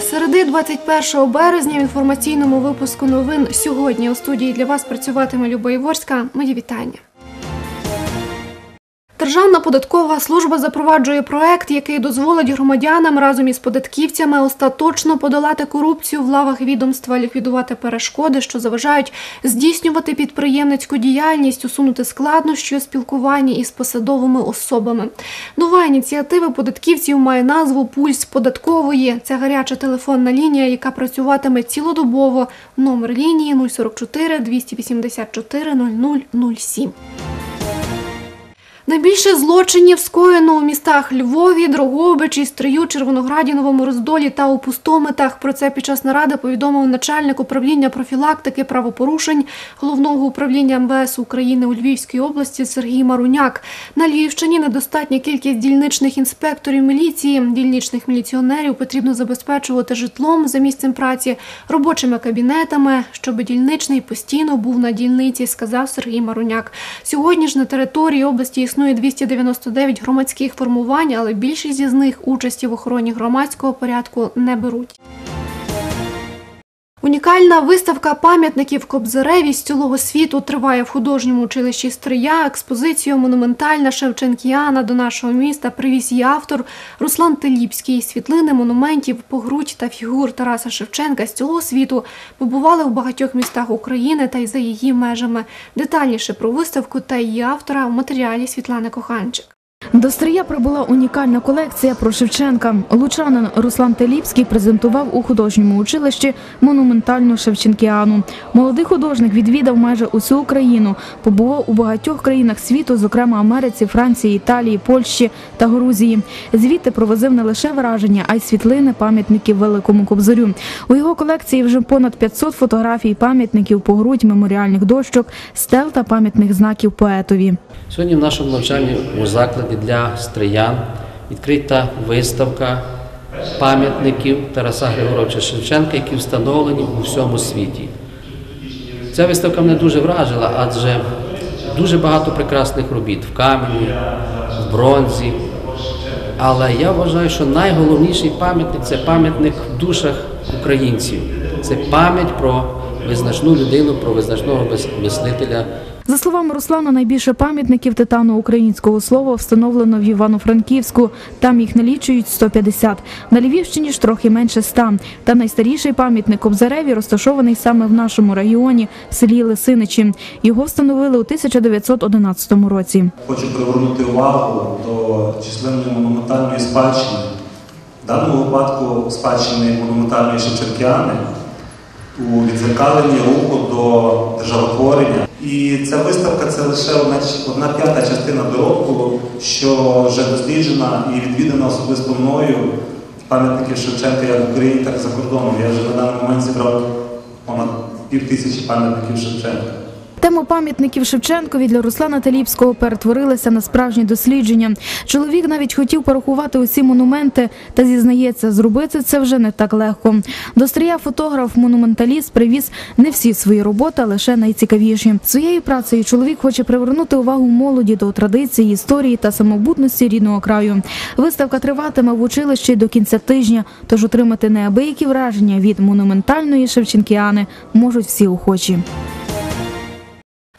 Середи 21 березня в інформаційному випуску новин сьогодні у студії для вас працюватиме Люба Іворська. Мої вітання. Державна податкова служба запроваджує проект, який дозволить громадянам разом із податківцями остаточно подолати корупцію в лавах відомства, ліквідувати перешкоди, що заважають здійснювати підприємницьку діяльність, усунути складнощі у спілкуванні із посадовими особами. Нова ініціатива податківців має назву Пульс податкової. Це гаряча телефонна лінія, яка працюватиме цілодобово. Номер лінії 044 284 0007. Найбільше злочинів скоєно у містах Львові, Дрогобичі, Стрию, Червонограді, Новому Роздолі та у Пустомитах. Про це під час наради повідомив начальник управління профілактики правопорушень головного управління МВС України у Львівській області Сергій Маруняк. На Львівщині недостатня кількість дільничних інспекторів міліції. Дільничних міліціонерів потрібно забезпечувати житлом за місцем праці, робочими кабінетами, щоб дільничний постійно був на дільниці, сказав Сергій Маруняк. Сьогодні ж на території області існує існує 299 громадських формувань, але більшість із них участі в охороні громадського порядку не беруть. Унікальна виставка пам'ятників Кобзареві з цілого світу триває в художньому училищі Стрия. Експозицію монументальна Шевченкіана до нашого міста привіз її автор Руслан Теліпський. Світлини монументів, погрудь та фігур Тараса Шевченка з цілого світу побували в багатьох містах України та й за її межами. Детальніше про виставку та її автора в матеріалі Світлани Коханчик. До Стрия прибула унікальна колекція про Шевченка. Лучанин Руслан Теліпський презентував у художньому училищі монументальну Шевченкіану. Молодий художник відвідав майже усю Україну, побував у багатьох країнах світу, зокрема Америці, Франції, Італії, Польщі та Грузії. Звідти провозив не лише враження, а й світлини пам'ятників Великому Кобзарю. У його колекції вже понад 500 фотографій пам'ятників, погрудь, меморіальних дощок, стел та пам'ятних знаків поетові. Сьогодні в нашому навчальному закладі для стриян відкрита виставка пам'ятників Тараса Григоровича Шевченка, які встановлені у всьому світі. Ця виставка мене дуже вражила, адже дуже багато прекрасних робіт в камені, в бронзі. Але я вважаю, що найголовніший пам'ятник це пам'ятник в душах українців. Це пам'ять про визначну людину, про визначного мислителя. За словами Руслана, найбільше пам'ятників титану українського слова встановлено в Івано-Франківську. Там їх налічують 150. На Львівщині ж трохи менше 100. Та найстаріший пам'ятник Кобзареві розташований саме в нашому регіоні, в селі Лисиничі. Його встановили у 1911 році. Хочу привернути увагу до численної монументальної спадщини. В даному випадку спадщини монументальної Шевченкіани у відзеркаленні руху до державотворення. І ця виставка це лише одна, одна п'ята частина доробку, що вже досліджена і відвідана особисто мною пам'ятників Шевченка як в Україні, так і за кордоном. Я вже на даний момент зібрав понад пів тисячі пам'ятників Шевченка. Тема пам'ятників Шевченкові для Руслана Теліпського перетворилася на справжні дослідження. Чоловік навіть хотів порахувати усі монументи, та зізнається, зробити це вже не так легко. До стрія фотограф-монументаліст привіз не всі свої роботи, а лише найцікавіші. Своєю працею чоловік хоче привернути увагу молоді до традиції, історії та самобутності рідного краю. Виставка триватиме в училищі до кінця тижня, тож отримати неабиякі враження від монументальної Шевченкіани можуть всі охочі.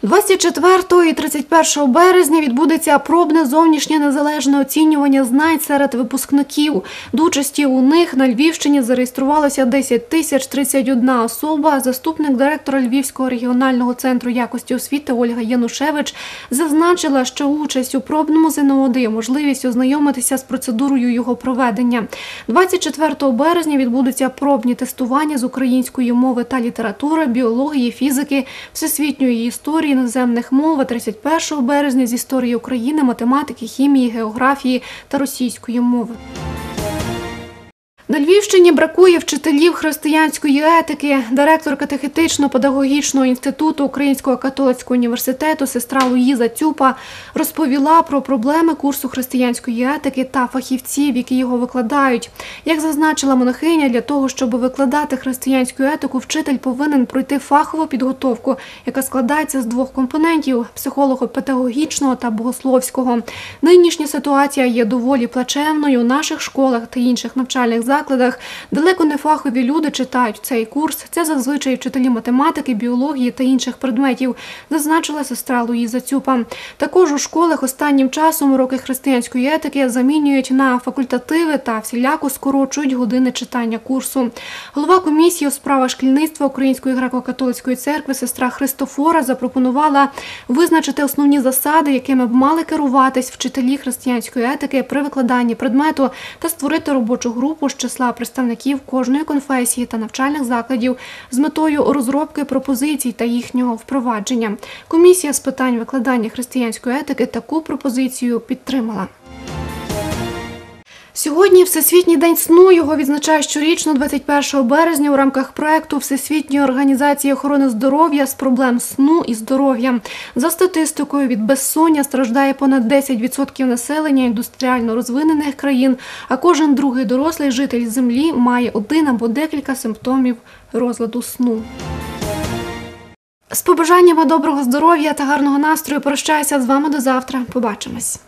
24 і 31 березня відбудеться пробне зовнішнє незалежне оцінювання знань серед випускників. До участі у них на Львівщині зареєструвалося 10 тисяч 31 особа. Заступник директора Львівського регіонального центру якості освіти Ольга Янушевич зазначила, що участь у пробному ЗНО дає можливість ознайомитися з процедурою його проведення. 24 березня відбудуться пробні тестування з української мови та літератури, біології, фізики, всесвітньої історії іноземних мов, а 31 березня з історії України, математики, хімії, географії та російської мови. На Львівщині бракує вчителів християнської етики. Директор катехетично-педагогічного інституту Українського католицького університету сестра Луїза Цюпа розповіла про проблеми курсу християнської етики та фахівців, які його викладають. Як зазначила монахиня, для того, щоб викладати християнську етику, вчитель повинен пройти фахову підготовку, яка складається з двох компонентів психолого-педагогічного та богословського. Нинішня ситуація є доволі плачевною у наших школах та інших навчальних закладах закладах. Далеко не фахові люди читають цей курс. Це зазвичай вчителі математики, біології та інших предметів, зазначила сестра Луїза Цюпа. Також у школах останнім часом уроки християнської етики замінюють на факультативи та всіляко скорочують години читання курсу. Голова комісії у справах шкільництва Української греко-католицької церкви сестра Христофора запропонувала визначити основні засади, якими б мали керуватись вчителі християнської етики при викладанні предмету та створити робочу групу з числа представників кожної конфесії та навчальних закладів з метою розробки пропозицій та їхнього впровадження. Комісія з питань викладання християнської етики таку пропозицію підтримала. Сьогодні Всесвітній день сну його відзначають щорічно 21 березня у рамках проекту Всесвітньої організації охорони здоров'я з проблем сну і здоров'я. За статистикою, від безсоння страждає понад 10% населення індустріально розвинених країн, а кожен другий дорослий житель землі має один або декілька симптомів розладу сну. З побажаннями доброго здоров'я та гарного настрою прощаюся з вами до завтра. Побачимось.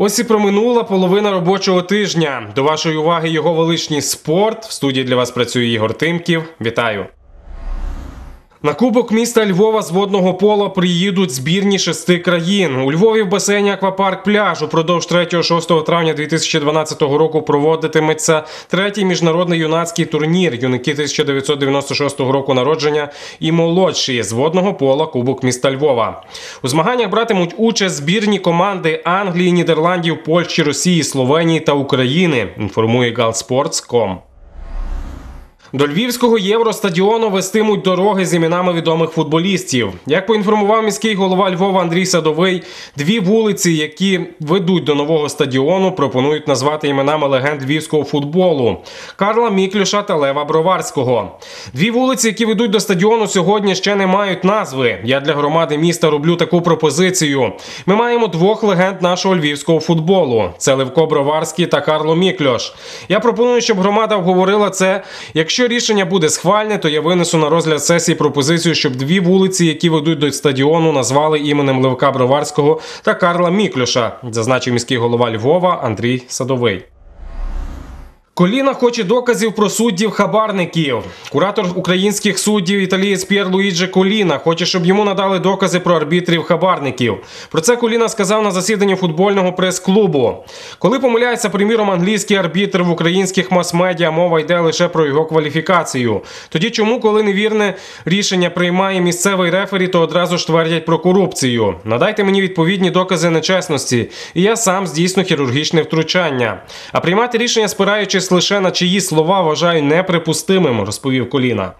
Ось і проминула половина робочого тижня. До вашої уваги його величній спорт. В студії для вас працює Ігор Тимків. Вітаю. На кубок міста Львова з водного пола приїдуть збірні шести країн. У Львові в басейні Аквапарк Пляж упродовж 3-6 травня 2012 року проводитиметься третій міжнародний юнацький турнір юнаки 1996 року народження і молодші з водного пола Кубок міста Львова. У змаганнях братимуть участь збірні команди Англії, Нідерландів, Польщі, Росії, Словенії та України. Інформує Галспортс.com. До Львівського євростадіону вестимуть дороги з іменами відомих футболістів. Як поінформував міський голова Львова Андрій Садовий, дві вулиці, які ведуть до нового стадіону, пропонують назвати іменами легенд львівського футболу Карла Міклюша та Лева Броварського. Дві вулиці, які ведуть до стадіону, сьогодні ще не мають назви. Я для громади міста роблю таку пропозицію. Ми маємо двох легенд нашого львівського футболу: це Левко Броварський та Карло Мікльош. Я пропоную, щоб громада обговорила це. Якщо рішення буде схвальне, то я винесу на розгляд сесії пропозицію, щоб дві вулиці, які ведуть до стадіону, назвали іменем Левка Броварського та Карла Міклюша, зазначив міський голова Львова Андрій Садовий. Коліна хоче доказів про суддів хабарників. Куратор українських суддів італієць П'єр Луїджі Коліна хоче, щоб йому надали докази про арбітрів хабарників. Про це Коліна сказав на засіданні футбольного прес-клубу. Коли помиляється, приміром, англійський арбітр в українських мас-медіа, мова йде лише про його кваліфікацію. Тоді чому, коли невірне рішення приймає місцевий рефері, то одразу ж твердять про корупцію? Надайте мені відповідні докази нечесності, і я сам здійсню хірургічне втручання. А приймати рішення, спираючись лише на чиї слова, вважаю неприпустимим, розповів Коліна.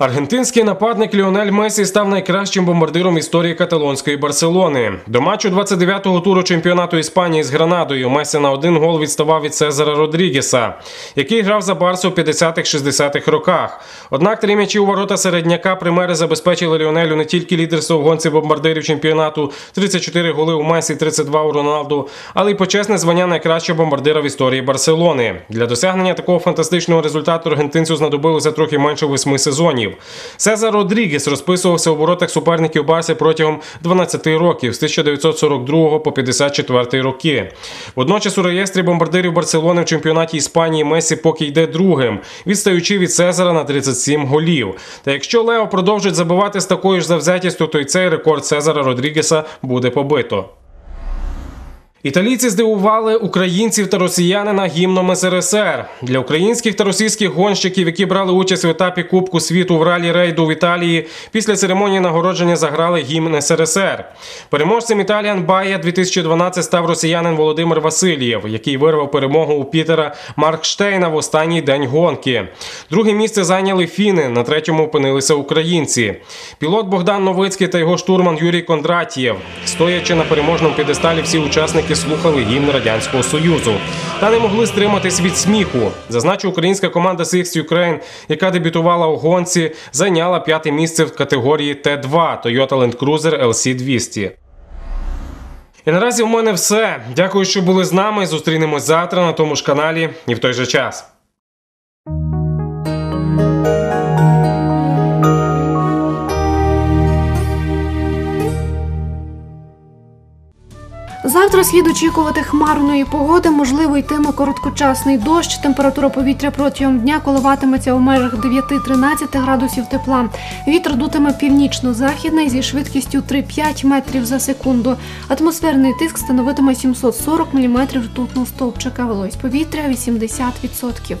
Аргентинський нападник Ліонель Месі став найкращим бомбардиром історії каталонської Барселони. До матчу 29-го туру чемпіонату Іспанії з Гранадою Месі на один гол відставав від Цезара Родрігеса, який грав за Барсу в 50-60-х роках. Однак три м'ячі у ворота середняка примери забезпечили Ліонелю не тільки лідерство в гонці бомбардирів чемпіонату, 34 голи у Месі, 32 у Роналду, але й почесне звання найкращого бомбардира в історії Барселони. Для досягнення такого фантастичного результату аргентинцю знадобилося трохи менше восьми сезонів. Сезар Родрігес розписувався у воротах суперників Барси протягом 12 років з 1942 по 54 роки. Водночас у реєстрі бомбардирів Барселони в чемпіонаті Іспанії Месі поки йде другим, відстаючи від Сезара на 37 голів. Та якщо Лео продовжить забивати з такою ж завзятістю, то й цей рекорд Сезара Родрігеса буде побито. Італійці здивували українців та росіянина гімном СРСР для українських та російських гонщиків, які брали участь в етапі Кубку світу в ралі рейду в Італії. Після церемонії нагородження заграли гімн СРСР. Переможцем Італіан Бая 2012 став росіянин Володимир Васильєв, який вирвав перемогу у Пітера Маркштейна в останній день гонки. Друге місце зайняли фіни. На третьому опинилися українці. Пілот Богдан Новицький та його штурман Юрій Кондратєв. Стоячи на переможному п'єдесталі, всі учасники слухали гімн Радянського Союзу та не могли стриматись від сміху. Зазначу, українська команда Six Ukraine, яка дебютувала у гонці, зайняла п'яте місце в категорії Т2 Toyota Land Cruiser LC 200. І наразі в мене все. Дякую, що були з нами. Зустрінемось завтра на тому ж каналі і в той же час. Завтра слід очікувати хмарної погоди, можливо, йтиме короткочасний дощ. Температура повітря протягом дня коливатиметься у межах 9-13 градусів тепла. Вітер дутиме північно-західний зі швидкістю 3-5 метрів за секунду. Атмосферний тиск становитиме 740 мм ртутного стовпчика. Волось повітря 80%.